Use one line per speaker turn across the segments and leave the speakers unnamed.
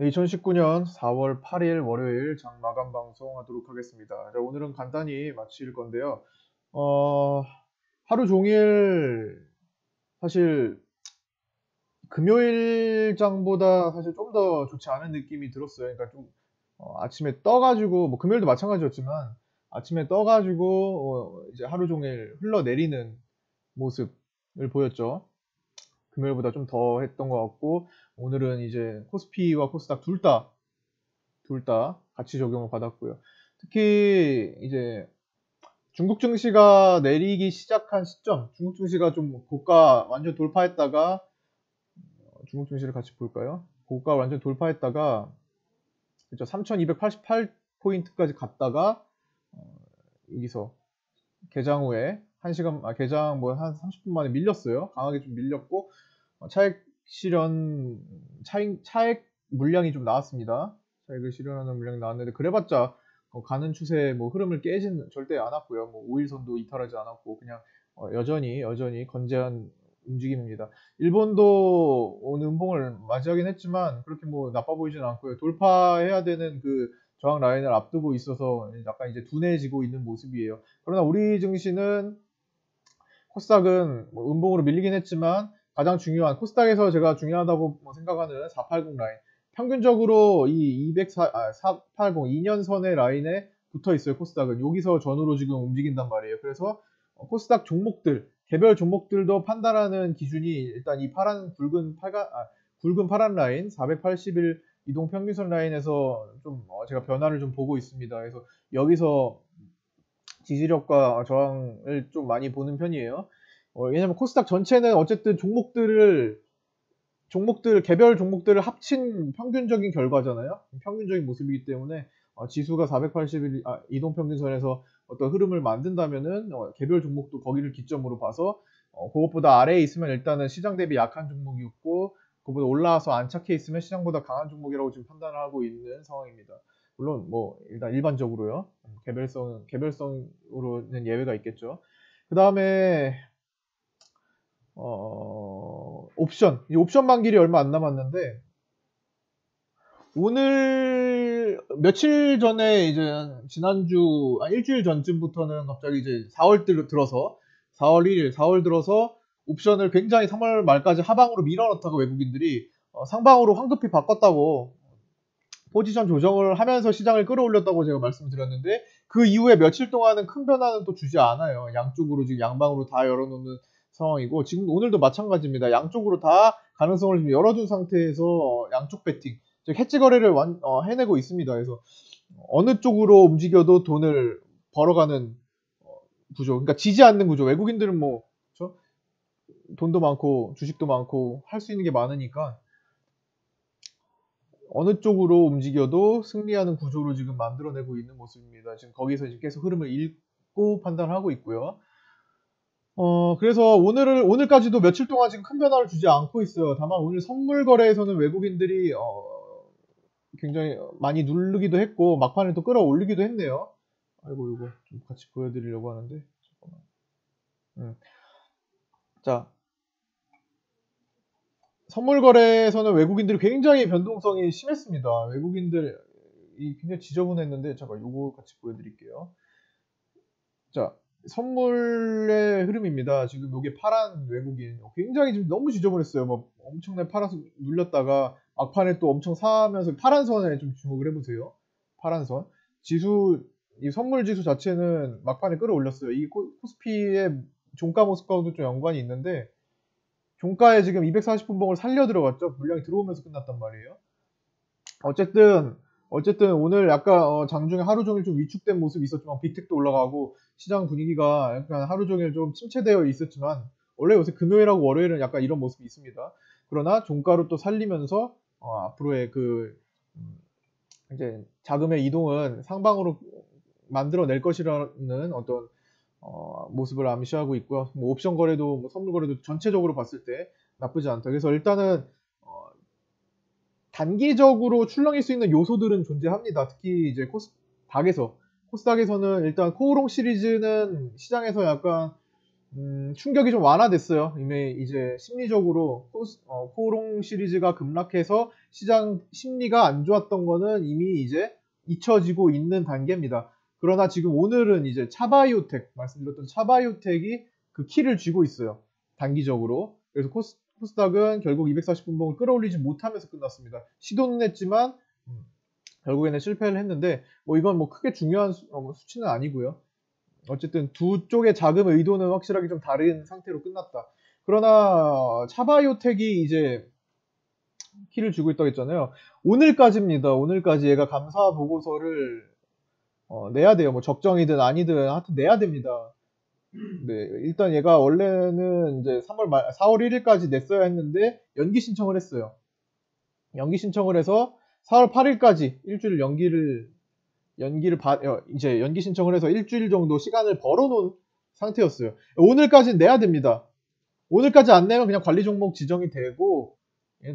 2019년 4월 8일 월요일 장 마감 방송 하도록 하겠습니다. 자, 오늘은 간단히 마칠 건데요. 어, 하루 종일 사실 금요일 장보다 사실 좀 더 좋지 않은 느낌이 들었어요. 그러니까 좀 어, 아침에 떠가지고 뭐 금요일도 마찬가지였지만 아침에 떠가지고 어, 이제 하루 종일 흘러내리는 모습을 보였죠. 금요일보다 좀 더 했던 것 같고 오늘은 이제 코스피와 코스닥 둘 다 둘 다 같이 적용을 받았고요. 특히 이제 중국 증시가 내리기 시작한 시점, 중국 증시가 좀 고가 완전 돌파했다가 어, 중국 증시를 같이 볼까요? 고가 완전 돌파했다가 그죠 3,288 포인트까지 갔다가 어, 여기서 개장 후에 1시간 아 개장 뭐 한 30분 만에 밀렸어요. 강하게 좀 밀렸고 어, 차익 실현 차익 차액 물량이 좀 나왔습니다. 차익을 실현하는 물량이 나왔는데 그래봤자 어, 가는 추세 뭐 흐름을 깨진 절대 않았고요. 뭐 5일선도 이탈하지 않았고 그냥 어, 여전히 여전히 건재한 움직임입니다. 일본도 오늘 음봉을 맞이하긴 했지만 그렇게 뭐 나빠 보이진 않고요. 돌파해야 되는 그 저항 라인을 앞두고 있어서 약간 이제 둔해지고 있는 모습이에요. 그러나 우리 증시는 코스닥은 뭐 음봉으로 밀리긴 했지만 가장 중요한 코스닥에서 제가 중요하다고 뭐 생각하는 480 라인. 평균적으로 이 204, 아, 480 2년 선의 라인에 붙어 있어요 코스닥은. 여기서 전후로 지금 움직인단 말이에요. 그래서 코스닥 종목들 개별 종목들도 판단하는 기준이 일단 이 파란 굵은 파가 아, 굵은 파란 라인 481 이동 평균선 라인에서 좀 어, 제가 변화를 좀 보고 있습니다. 그래서 여기서 지지력과 저항을 좀 많이 보는 편이에요. 어, 왜냐면 코스닥 전체는 어쨌든 종목들을 종목들 개별 종목들을 합친 평균적인 결과잖아요. 평균적인 모습이기 때문에 어, 지수가 481 아, 이동 평균선에서 어떤 흐름을 만든다면은 어, 개별 종목도 거기를 기점으로 봐서 어, 그것보다 아래에 있으면 일단은 시장 대비 약한 종목이었고 그보다 올라와서 안착해 있으면 시장보다 강한 종목이라고 지금 판단을 하고 있는 상황입니다. 물론 뭐 일단 일반적으로요. 개별성 개별성으로는 예외가 있겠죠. 그 다음에 어, 옵션 이 옵션 만기일이 얼마 안 남았는데 오늘 며칠 전에 이제 지난주 아, 일주일 전쯤부터는 갑자기 이제 4월 들어서 4월 1일 4월 들어서 옵션을 굉장히 3월 말까지 하방으로 밀어넣다가 외국인들이 어, 상방으로 황급히 바꿨다고 포지션 조정을 하면서 시장을 끌어올렸다고 제가 말씀을 드렸는데 그 이후에 며칠 동안은 큰 변화는 또 주지 않아요. 양쪽으로 지금 양방으로 다 열어놓는 상황이고 지금 오늘도 마찬가지입니다. 양쪽으로 다 가능성을 좀 열어둔 상태에서 양쪽 배팅 해지 거래를 완, 어, 해내고 있습니다. 그래서 어느 쪽으로 움직여도 돈을 벌어가는 어, 구조. 그러니까 지지 않는 구조. 외국인들은 뭐 그렇죠? 돈도 많고 주식도 많고 할 수 있는 게 많으니까 어느 쪽으로 움직여도 승리하는 구조로 지금 만들어내고 있는 모습입니다. 지금 거기서 이제 계속 흐름을 읽고 판단하고 있고요. 어, 그래서 오늘을, 오늘까지도 며칠 동안 지금 큰 변화를 주지 않고 있어요. 다만 오늘 선물 거래에서는 외국인들이, 어, 굉장히 많이 누르기도 했고 막판에 또 끌어올리기도 했네요. 아이고 이거 좀 같이 보여드리려고 하는데 잠깐만. 음. 자 선물 거래에서는 외국인들이 굉장히 변동성이 심했습니다. 외국인들 이 굉장히 지저분했는데 잠깐 요거 같이 보여드릴게요. 자 선물의 흐름입니다. 지금 여기 파란 외국인 굉장히 지금 너무 지저분했어요. 뭐 엄청나게 팔아서 눌렸다가 막판에 또 엄청 사면서 파란 선에 좀 주목을 해보세요. 파란 선. 지수 이 선물 지수 자체는 막판에 끌어올렸어요. 이 코스피의 종가 모습과도 좀 연관이 있는데 종가에 지금 240분봉을 살려 들어갔죠. 물량이 들어오면서 끝났단 말이에요. 어쨌든 어쨌든 오늘 약간 어, 장중에 하루 종일 좀 위축된 모습이 있었지만 빅텍도 올라가고 시장 분위기가 약간 하루 종일 좀 침체되어 있었지만 원래 요새 금요일하고 월요일은 약간 이런 모습이 있습니다. 그러나 종가로 또 살리면서 어, 앞으로의 그 음, 이제 자금의 이동은 상방으로 만들어낼 것이라는 어떤 어, 모습을 암시하고 있고요. 뭐 옵션 거래도 뭐 선물 거래도 전체적으로 봤을 때 나쁘지 않다. 그래서 일단은 어, 단기적으로 출렁일 수 있는 요소들은 존재합니다. 특히 이제 코스닥에서 코스닥에서는 일단 코오롱 시리즈는 시장에서 약간 음, 충격이 좀 완화됐어요. 이미 이제 심리적으로 코, 어, 코롱 시리즈가 급락해서 시장 심리가 안 좋았던 거는 이미 이제 잊혀지고 있는 단계입니다. 그러나 지금 오늘은 이제 차바이오텍 말씀드렸던 차바이오텍이 그 키를 쥐고 있어요. 단기적으로. 그래서 코스, 코스닥은 결국 240분봉을 끌어올리지 못하면서 끝났습니다. 시도는 했지만 음, 결국에는 실패를 했는데 뭐 이건 뭐 크게 중요한 수, 어, 수치는 아니고요. 어쨌든 두 쪽의 자금 의도는 확실하게 좀 다른 상태로 끝났다. 그러나 차바이오텍이 이제 키를 쥐고 있다고 했잖아요. 오늘까지입니다. 오늘까지 얘가 감사 보고서를 어, 내야 돼요. 뭐 적정이든 아니든 하여튼 내야 됩니다. 네, 일단 얘가 원래는 이제 3월 말, 4월 1일까지 냈어야 했는데 연기 신청을 했어요. 연기 신청을 해서 4월 8일까지 일주일 연기를 연기를 받 어, 이제 연기 신청을 해서 일주일 정도 시간을 벌어놓은 상태였어요. 오늘까지 내야 됩니다. 오늘까지 안 내면 그냥 관리 종목 지정이 되고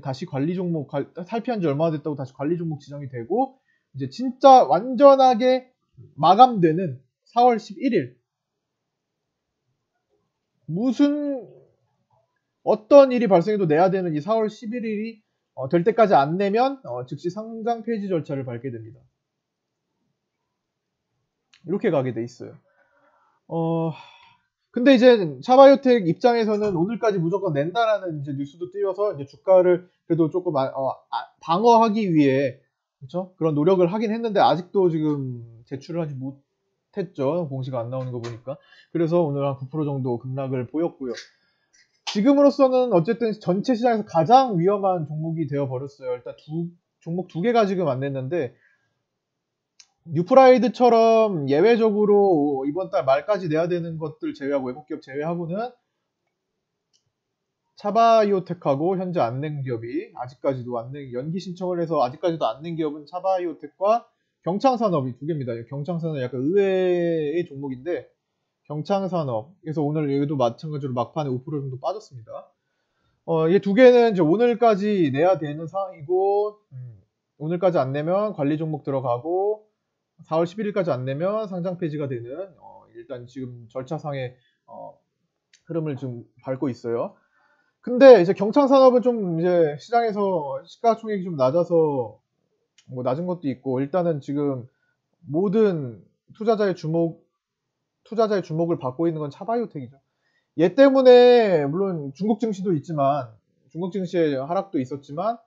다시 관리 종목 탈피한 지 얼마나 됐다고 다시 관리 종목 지정이 되고 이제 진짜 완전하게 마감되는 4월 11일 무슨 어떤 일이 발생해도 내야 되는 이 4월 11일이 어, 될 때까지 안 내면 어, 즉시 상장 폐지 절차를 밟게 됩니다. 이렇게 가게 돼 있어요. 어, 근데 이제 차바이오텍 입장에서는 오늘까지 무조건 낸다라는 이제 뉴스도 띄워서 이제 주가를 그래도 조금 아, 어, 아, 방어하기 위해 그렇죠? 그런 노력을 하긴 했는데 아직도 지금 제출을 하지 못했죠. 공시가 안 나오는 거 보니까. 그래서 오늘 한 9% 정도 급락을 보였고요. 지금으로서는 어쨌든 전체 시장에서 가장 위험한 종목이 되어 버렸어요. 일단 두 종목 두 개가 지금 안 냈는데 뉴프라이드처럼 예외적으로 이번 달 말까지 내야 되는 것들 제외하고 외국 기업 제외하고는 차바이오텍하고 현재 안 낸 기업이 아직까지도 안 낸 연기 신청을 해서 아직까지도 안 낸 기업은 차바이오텍과 경창산업이 두 개입니다. 경창산업 약간 의외의 종목인데 경창산업 그래서 오늘 여기도 마찬가지로 막판에 5% 정도 빠졌습니다. 어, 이두 개는 이제 오늘까지 내야 되는 상황이고 음, 오늘까지 안 내면 관리 종목 들어가고 4월 11일까지 안 내면 상장 폐지가 되는 어, 일단 지금 절차상의 어, 흐름을 좀 밟고 있어요. 근데 이제 경창산업은 좀 이제 시장에서 시가총액이 좀 낮아서 뭐 낮은 것도 있고 일단은 지금 모든 투자자의 주목 투자자의 주목을 받고 있는 건 차바이오텍이죠. 얘 때문에 물론 중국 증시도 있지만 중국 증시의 하락도 있었지만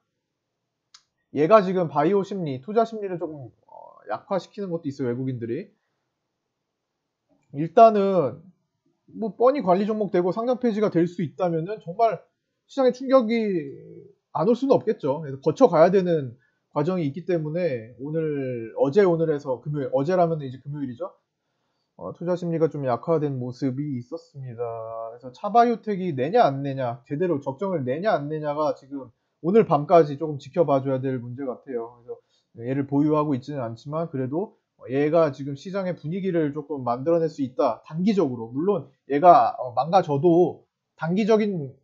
얘가 지금 바이오 심리, 투자 심리를 조금 어, 약화시키는 것도 있어요 외국인들이. 일단은 뭐 뻔히 관리 종목 되고 상장 폐지가 될 수 있다면은 정말 시장에 충격이 안 올 수는 없겠죠. 그래서 거쳐 가야 되는 과정이 있기 때문에 오늘 어제 오늘에서 금요일 어제라면 이제 금요일이죠. 어, 투자 심리가 좀 약화된 모습이 있었습니다. 그래서 차바이오텍이 내냐 안 내냐 제대로 적정을 내냐 안 내냐가 지금 오늘 밤까지 조금 지켜봐줘야 될 문제 같아요. 그래서 얘를 보유하고 있지는 않지만 그래도 얘가 지금 시장의 분위기를 조금 만들어낼 수 있다. 단기적으로 물론 얘가 어, 망가져도 단기적인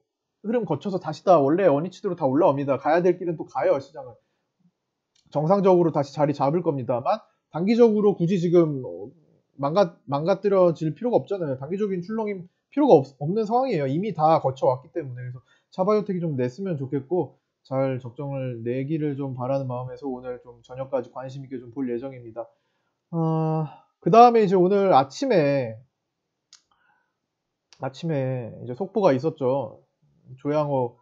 흐름 거쳐서 다시 다 원래 원위치대로 다 올라옵니다. 가야 될 길은 또 가요 시장은. 정상적으로 다시 자리 잡을 겁니다만 단기적으로 굳이 지금 망가, 망가뜨려질 필요가 없잖아요. 단기적인 출렁임 필요가 없, 는 상황이에요. 이미 다 거쳐왔기 때문에. 그래서 차바이오텍이 좀 냈으면 좋겠고 잘 적정을 내기를 좀 바라는 마음에서 오늘 좀 저녁까지 관심 있게 좀 볼 예정입니다. 어, 그 다음에 이제 오늘 아침에 아침에 이제 속보가 있었죠. 조양호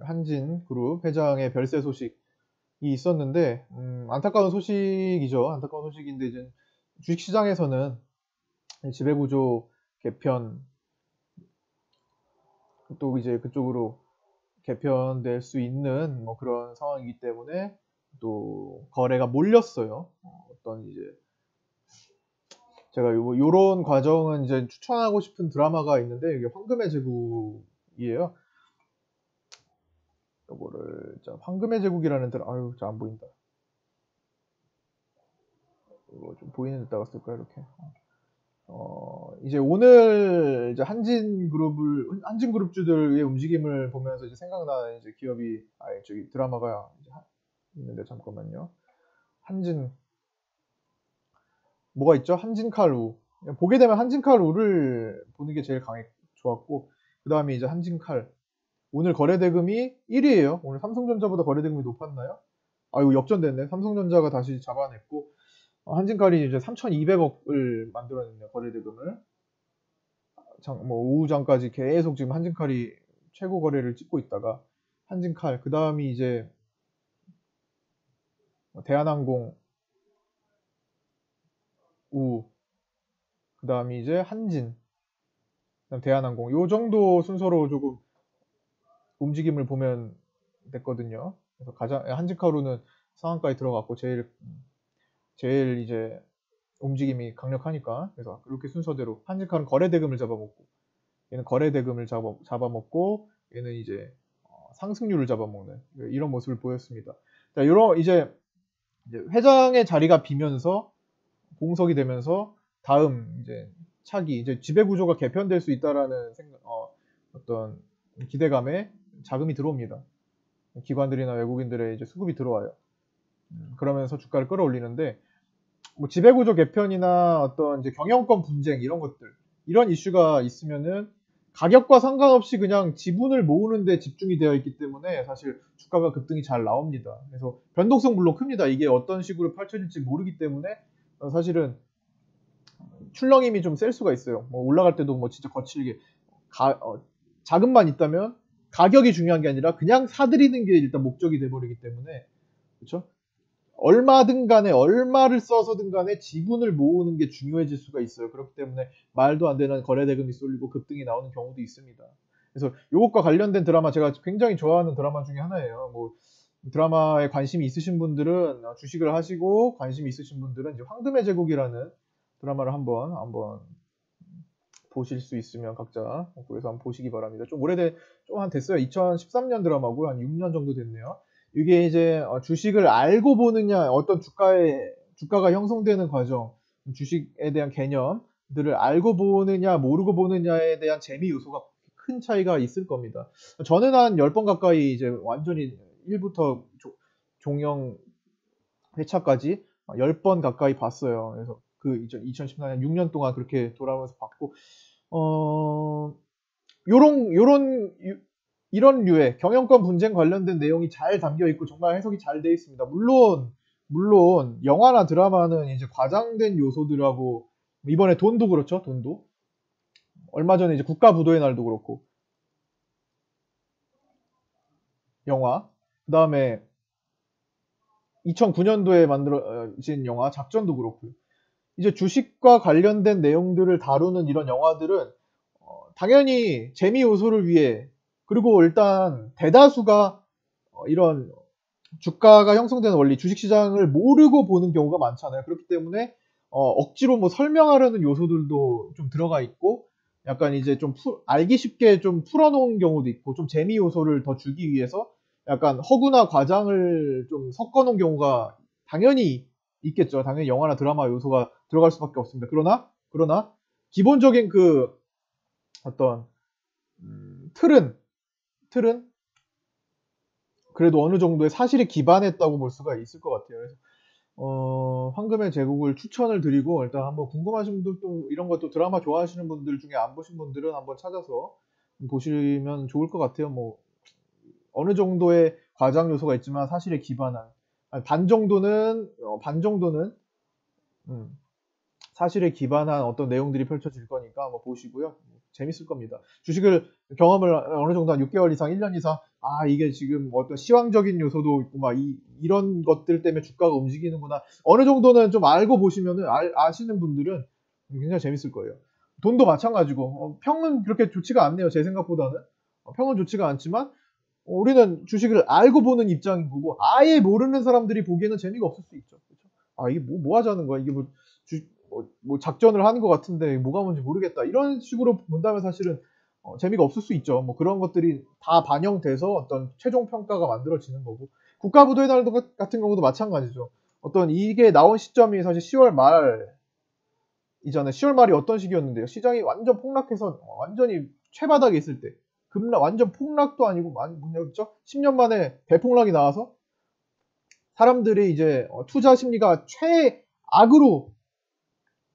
한진 그룹 회장의 별세 소식이 있었는데 음, 안타까운 소식이죠. 안타까운 소식인데 이제 주식시장에서는 지배구조 개편 또 이제 그쪽으로 개편될 수 있는 뭐 그런 상황이기 때문에 또 거래가 몰렸어요. 어떤 이제 제가 요, 요런 과정은 이제 추천하고 싶은 드라마가 있는데 이게 황금의 제국이에요. 요거를 황금의 제국이라는 드라 아유 안 보인다. 이거 좀 보이는 데다가 쓸까 이렇게. 어, 이제 오늘 이제 한진 그룹을 한진 그룹주들의 움직임을 보면서 이제 생각나는 이제 기업이 아예 저기 드라마가 있는데 잠깐만요. 한진 뭐가 있죠? 한진칼우 보게 되면 한진칼 우를 보는 게 제일 강해 좋았고 그 다음에 이제 한진칼 오늘 거래대금이 1위에요. 오늘 삼성전자보다 거래대금이 높았나요? 아 이거 역전됐네. 삼성전자가 다시 잡아냈고 어, 한진칼이 이제 3,200억을 만들어냈네요. 거래대금을. 뭐 오후장까지 계속 지금 한진칼이 최고 거래를 찍고 있다가 한진칼 그 다음이 이제 뭐 대한항공 우, 그 다음이 이제 한진, 대한항공 요 정도 순서로 조금 움직임을 보면 됐거든요. 그래서 가장 한진카루는 상한가에 들어갔고 제일 제일 이제 움직임이 강력하니까 그래서 이렇게 순서대로 한진카는 거래 대금을 잡아먹고 얘는 거래 대금을 잡아, 잡아먹고 얘는 이제 어, 상승률을 잡아먹는 이런 모습을 보였습니다. 자, 이런 이제 회장의 자리가 비면서 공석이 되면서 다음 이제 차기 이제 지배 구조가 개편될 수 있다라는 생각, 어, 어떤 기대감에 자금이 들어옵니다. 기관들이나 외국인들의 이제 수급이 들어와요. 음, 그러면서 주가를 끌어올리는데 뭐 지배 구조 개편이나 어떤 이제 경영권 분쟁 이런 것들 이런 이슈가 있으면은 가격과 상관없이 그냥 지분을 모으는 데 집중이 되어 있기 때문에 사실 주가가 급등이 잘 나옵니다. 그래서 변동성 물론 큽니다. 이게 어떤 식으로 펼쳐질지 모르기 때문에 어, 사실은 출렁임이 좀 셀 수가 있어요. 뭐 올라갈 때도 뭐 진짜 거칠게 가, 어, 자금만 있다면 가격이 중요한 게 아니라 그냥 사들이는 게 일단 목적이 돼버리기 때문에 그렇죠? 얼마든 간에 얼마를 써서든 간에 지분을 모으는 게 중요해질 수가 있어요. 그렇기 때문에 말도 안 되는 거래 대금이 쏠리고 급등이 나오는 경우도 있습니다. 그래서 이것과 관련된 드라마 제가 굉장히 좋아하는 드라마 중에 하나예요. 뭐 드라마에 관심이 있으신 분들은 주식을 하시고 관심이 있으신 분들은 이제 황금의 제국이라는 드라마를 한번 한번 보실 수 있으면 각자 그래서 한번 보시기 바랍니다. 좀 오래된 좀 한 됐어요. 2013년 드라마고 한 6년 정도 됐네요. 이게 이제 어, 주식을 알고 보느냐 어떤 주가의 주가가 형성되는 과정, 주식에 대한 개념들을 알고 보느냐 모르고 보느냐에 대한 재미 요소가 큰 차이가 있을 겁니다. 저는 한 10번 가까이 이제 완전히 1부터 종영 회차까지 10번 가까이 봤어요. 그래서 그 2014년 6년 동안 그렇게 돌아오면서 봤고 어 요런 요런 이런 류의 경영권 분쟁 관련된 내용이 잘 담겨 있고 정말 해석이 잘 되어 있습니다. 물론 물론 영화나 드라마는 이제 과장된 요소들하고 이번에 돈도 그렇죠. 돈도 얼마 전에 이제 국가 부도의 날도 그렇고 영화 그 다음에 2009년도에 만들어진 영화 작전도 그렇고요. 이제 주식과 관련된 내용들을 다루는 이런 영화들은 어, 당연히 재미 요소를 위해 그리고 일단 대다수가 어, 이런 주가가 형성되는 원리, 주식시장을 모르고 보는 경우가 많잖아요. 그렇기 때문에 어, 억지로 뭐 설명하려는 요소들도 좀 들어가 있고 약간 이제 좀 푸, 알기 쉽게 좀 풀어놓은 경우도 있고 좀 재미 요소를 더 주기 위해서 약간 허구나 과장을 좀 섞어놓은 경우가 당연히 있겠죠. 당연히 영화나 드라마 요소가 들어갈 수밖에 없습니다. 그러나 그러나 기본적인 그 어떤 음, 틀은 틀은 그래도 어느 정도의 사실에 기반했다고 볼 수가 있을 것 같아요. 그래서 어, 황금의 제국을 추천을 드리고 일단 한번 궁금하신 분들도 이런 것도 드라마 좋아하시는 분들 중에 안 보신 분들은 한번 찾아서 보시면 좋을 것 같아요. 뭐 어느 정도의 과장 요소가 있지만 사실에 기반한 반 정도는 어, 반 정도는 음, 사실에 기반한 어떤 내용들이 펼쳐질 거니까 한번 보시고요. 재밌을 겁니다. 주식을 경험을 어느 정도 한 6개월 이상, 1년 이상, 아, 이게 지금 어떤 시황적인 요소도 있고, 막, 이, 이런 것들 때문에 주가가 움직이는구나. 어느 정도는 좀 알고 보시면은, 아, 아시는 분들은 굉장히 재밌을 거예요. 돈도 마찬가지고, 어, 평은 그렇게 좋지가 않네요. 제 생각보다는. 어, 평은 좋지가 않지만, 어, 우리는 주식을 알고 보는 입장인 거고, 아예 모르는 사람들이 보기에는 재미가 없을 수 있죠. 그렇죠? 아, 이게 뭐, 뭐 하자는 거야? 이게 뭐, 주, 뭐, 뭐 작전을 하는 것 같은데 뭐가 뭔지 모르겠다. 이런 식으로 본다면 사실은 어, 재미가 없을 수 있죠. 뭐 그런 것들이 다 반영돼서 어떤 최종 평가가 만들어지는 거고 국가부도의 날 같은 경우도 마찬가지죠. 어떤 이게 나온 시점이 사실 10월 말 이전에 10월 말이 어떤 시기였는데요. 시장이 완전 폭락해서 완전히 최바닥에 있을 때 급락 완전 폭락도 아니고 뭐냐죠 10년 만에 대폭락이 나와서 사람들이 이제 어, 투자 심리가 최악으로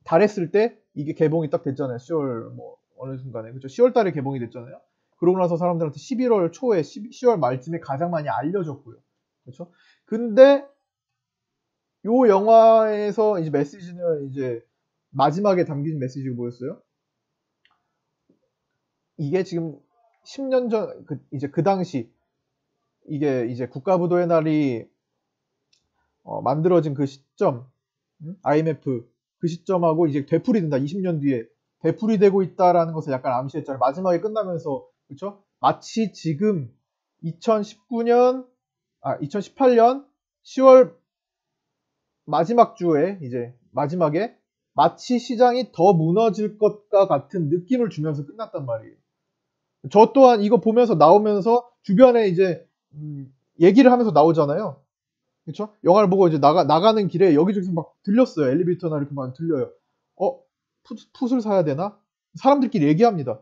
달했을 때 이게 개봉이 딱 됐잖아요. 10월 뭐 어느 순간에 그렇죠. 10월 달에 개봉이 됐잖아요. 그러고 나서 사람들한테 11월 초에 10, 월 말쯤에 가장 많이 알려졌고요. 그렇죠? 근데 요 영화에서 이제 메시지는 이제 마지막에 담긴 메시지가 뭐였어요? 이게 지금 10년 전, 그, 이제 그 당시, 이게 이제 국가부도의 날이 어, 만들어진 그 시점, 음? IMF 그 시점하고 이제 되풀이 된다. 20년 뒤에 되풀이 되고 있다라는 것을 약간 암시했잖아요. 마지막에 끝나면서 그렇죠? 마치 지금 2019년 아 2018년 10월 마지막 주에 이제 마지막에 마치 시장이 더 무너질 것과 같은 느낌을 주면서 끝났단 말이에요. 저 또한 이거 보면서 나오면서 주변에 이제 음, 얘기를 하면서 나오잖아요. 그렇죠? 영화를 보고 이제 나가 나가는 길에 여기저기서 막 들렸어요. 엘리베이터나 이렇게 막 들려요. 어 풋, 풋을 사야 되나? 사람들끼리 얘기합니다.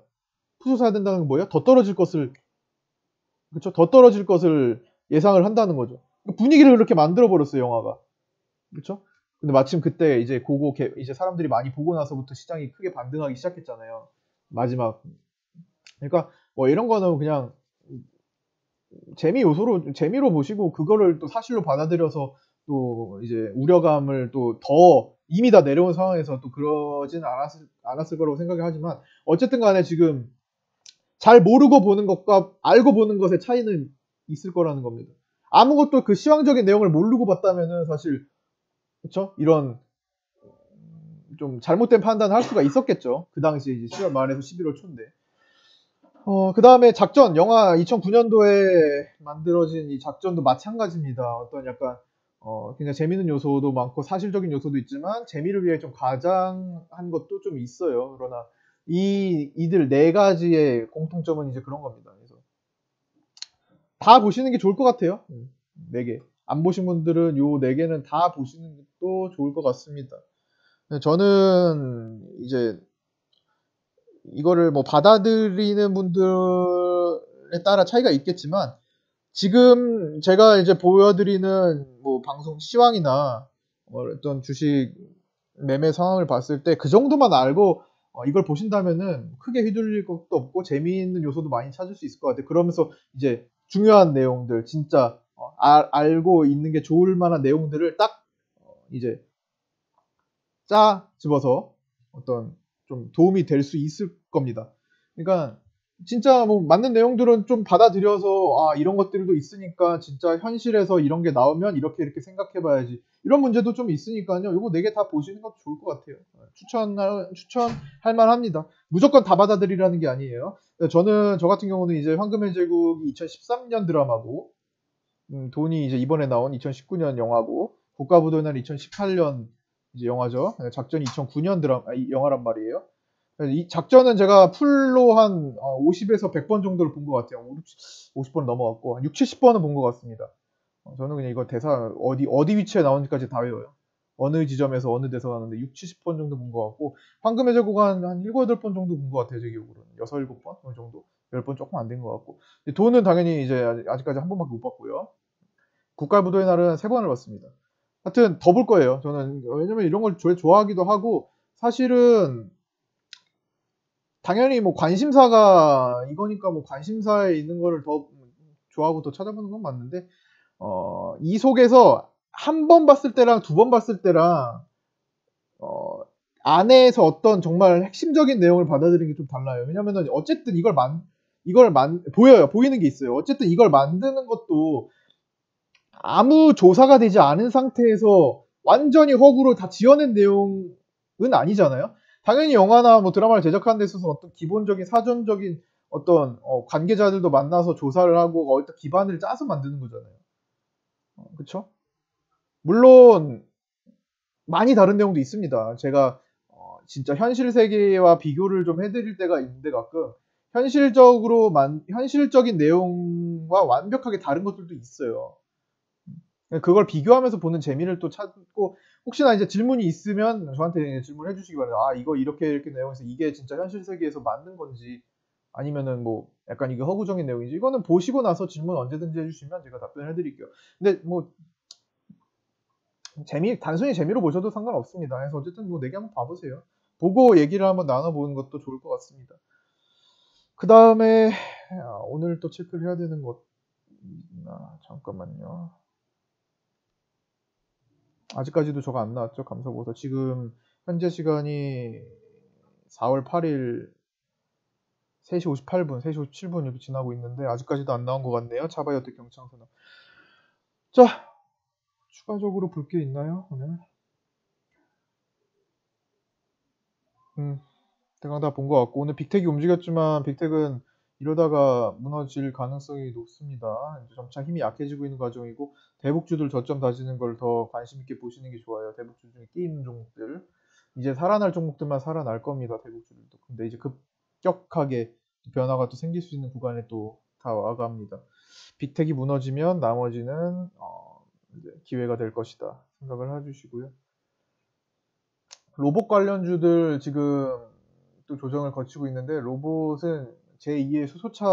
풋을 사야 된다는 건 뭐예요? 더 떨어질 것을 그렇죠? 더 떨어질 것을 예상을 한다는 거죠. 분위기를 그렇게 만들어 버렸어요 영화가. 그렇죠? 근데 마침 그때 이제 고고 개, 이제 사람들이 많이 보고 나서부터 시장이 크게 반등하기 시작했잖아요. 마지막. 그러니까 뭐 이런 거는 그냥 재미 요소로 재미로 보시고 그거를 또 사실로 받아들여서 또 이제 우려감을 또 더 이미 다 내려온 상황에서 또 그러진 않았을, 않았을 거라고 생각을 하지만 어쨌든 간에 지금 잘 모르고 보는 것과 알고 보는 것의 차이는 있을 거라는 겁니다. 아무것도 그 시황적인 내용을 모르고 봤다면은 사실 그렇죠? 이런 좀 잘못된 판단을 할 수가 있었겠죠. 그 당시 이제 10월 말에서 11월 초인데. 어, 그 다음에 작전, 영화 2009년도에 만들어진 이 작전도 마찬가지입니다. 어떤 약간, 어, 굉장히 재밌는 요소도 많고 사실적인 요소도 있지만 재미를 위해 좀 과장한 것도 좀 있어요. 그러나 이, 이들 네 가지의 공통점은 이제 그런 겁니다. 그래서 다 보시는 게 좋을 것 같아요. 음, 네 개. 안 보신 분들은 요 네 개는 다 보시는 것도 좋을 것 같습니다. 저는 이제 이거를 뭐 받아들이는 분들에 따라 차이가 있겠지만 지금 제가 이제 보여드리는 뭐 방송 시황이나 어떤 주식 매매 상황을 봤을 때 그 정도만 알고 어 이걸 보신다면은 크게 휘둘릴 것도 없고 재미있는 요소도 많이 찾을 수 있을 것 같아요. 그러면서 이제 중요한 내용들 진짜 어 아, 알고 있는 게 좋을 만한 내용들을 딱어 이제 짜 집어서 어떤 좀 도움이 될 수 있을 겁니다. 그러니까 진짜 뭐 맞는 내용들은 좀 받아들여서 아 이런 것들도 있으니까 진짜 현실에서 이런 게 나오면 이렇게 이렇게 생각해봐야지 이런 문제도 좀 있으니까요. 이거 네 개 다 보시는 것도 좋을 것 같아요. 추천할 추천할 만합니다. 무조건 다 받아들이라는 게 아니에요. 저는 저 같은 경우는 이제 황금의 제국이 2013년 드라마고 음, 돈이 이제 이번에 나온 2019년 영화고 국가부도날 2018년 이제 영화죠. 작전이 2009년 드라마 영화란 말이에요. 이 작전은 제가 풀로 한 50에서 어, 100번 정도를 본 것 같아요. 50번 넘어갔고, 한 6, 70번은 본 것 같습니다. 어, 저는 그냥 이거 대사 어디, 어디 위치에 나오는지까지 다 외워요. 어느 지점에서 어느 대사 나오는데 6, 70번 정도 본 것 같고, 황금의 제국 한, 한 7, 8번 정도 본 것 같아요, 제 기억으로는. 6, 7번? 어느 정도. 10번 조금 안 된 것 같고. 돈은 당연히 이제 아직까지 한 번밖에 못 봤고요. 국가부도의 날은 3번을 봤습니다. 하여튼 더 볼 거예요. 저는 왜냐면 이런 걸 좋아하기도 하고 사실은 당연히 뭐 관심사가 이거니까 뭐 관심사에 있는 거를 더 좋아하고 더 찾아보는 건 맞는데 어, 이 속에서 한 번 봤을 때랑 두 번 봤을 때랑 어, 안에서 어떤 정말 핵심적인 내용을 받아들이는 게 좀 달라요. 왜냐면은 어쨌든 이걸 만 이걸 만 보여요. 보이는 게 있어요. 어쨌든 이걸 만드는 것도 아무 조사가 되지 않은 상태에서 완전히 허구로 다 지어낸 내용은 아니잖아요. 당연히 영화나 뭐 드라마를 제작하는 데 있어서 어떤 기본적인 사전적인 어떤 어, 관계자들도 만나서 조사를 하고 어떤 기반을 짜서 만드는 거잖아요. 어, 그렇죠? 물론 많이 다른 내용도 있습니다. 제가 어, 진짜 현실 세계와 비교를 좀 해드릴 때가 있는데 가끔 현실적으로 만 현실적인 내용과 완벽하게 다른 것들도 있어요. 그걸 비교하면서 보는 재미를 또 찾고 혹시나 이제 질문이 있으면 저한테 질문해 주시기 바랍니다. 아 이거 이렇게 이렇게 내용에서 이게 진짜 현실 세계에서 맞는 건지 아니면은 뭐 약간 이게 허구적인 내용인지 이거는 보시고 나서 질문 언제든지 해주시면 제가 답변해 드릴게요. 근데 뭐 재미 단순히 재미로 보셔도 상관없습니다. 그래서 어쨌든 뭐 내게 네 한번 봐보세요. 보고 얘기를 한번 나눠보는 것도 좋을 것 같습니다. 그 다음에 오늘 또 체크를 해야 되는 것 아, 잠깐만요. 아직까지도 저가 안 나왔죠 감사보서 지금 현재 시간이 4월 8일 3시 58분, 3시 57분 이렇게 지나고 있는데 아직까지도 안 나온 것 같네요. 자바이어트 경창선언. 자, 추가적으로 볼 게 있나요 오늘? 음, 대강 다 본 것 같고 오늘 빅텍이 움직였지만 빅텍은 이러다가 무너질 가능성이 높습니다. 점차 힘이 약해지고 있는 과정이고 대북주들 저점 다지는 걸 더 관심 있게 보시는 게 좋아요. 대북주 중에 끼 있는 종목들 이제 살아날 종목들만 살아날 겁니다. 대북주들도 근데 이제 급격하게 변화가 또 생길 수 있는 구간에 또 다 와갑니다. 빅텍이 무너지면 나머지는 어 기회가 될 것이다 생각을 해주시고요. 로봇 관련주들 지금 또 조정을 거치고 있는데 로봇은 제2의 수소차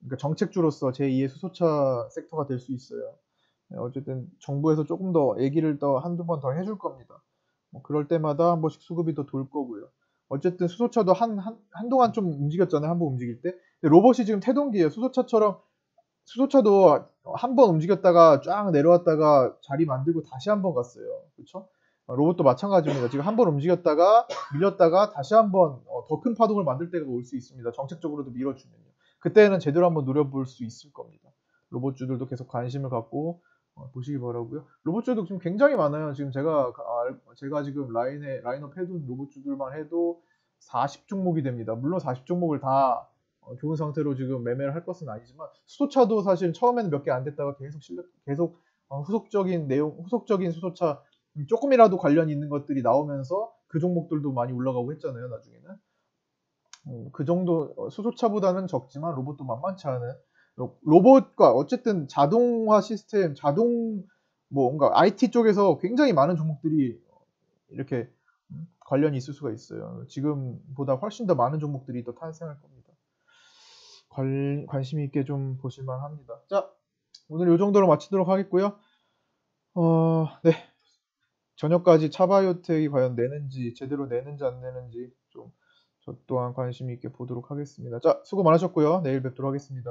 그러니까 정책주로서 제2의 수소차 섹터가 될 수 있어요. 네, 어쨌든 정부에서 조금 더 얘기를 더 한두 번 더 해줄 겁니다. 뭐 그럴 때마다 한 번씩 수급이 더 돌 거고요. 어쨌든 수소차도 한, 한, 한동안 좀 움직였잖아요. 한 번 움직일 때. 로봇이 지금 태동기예요. 수소차처럼 수소차도 한 번 움직였다가 쫙 내려왔다가 자리 만들고 다시 한 번 갔어요. 그렇죠? 로봇도 마찬가지입니다. 지금 한 번 움직였다가 밀렸다가 다시 한번 어, 더큰 파동을 만들 때가 올 수 있습니다. 정책적으로도 밀어주면요. 그때는 제대로 한번 노려볼 수 있을 겁니다. 로봇주들도 계속 관심을 갖고 어, 보시기 바라고요. 로봇주도 지금 굉장히 많아요. 지금 제가 제가 지금 라인에 라인업 해둔 로봇주들만 해도 40 종목이 됩니다. 물론 40 종목을 다 어, 좋은 상태로 지금 매매를 할 것은 아니지만 수소차도 사실 처음에는 몇 개 안 됐다가 계속 실력 계속 후속적인 내용 후속적인 수소차 조금이라도 관련 있는 것들이 나오면서 그 종목들도 많이 올라가고 했잖아요, 나중에는. 음, 그 정도 어, 수소차보다는 적지만 로봇도 만만치 않은 로봇과 어쨌든 자동화 시스템, 자동 뭐 뭔가 IT 쪽에서 굉장히 많은 종목들이 이렇게 음, 관련이 있을 수가 있어요. 지금보다 훨씬 더 많은 종목들이 또 탄생할 겁니다. 관, 관심 있게 좀 보실만 합니다. 자, 오늘 이 정도로 마치도록 하겠고요. 어, 네. 저녁까지 차바이오텍이 과연 내는지 제대로 내는지 안 내는지 좀 저 또한 관심 있게 보도록 하겠습니다. 자 수고 많으셨고요. 내일 뵙도록 하겠습니다.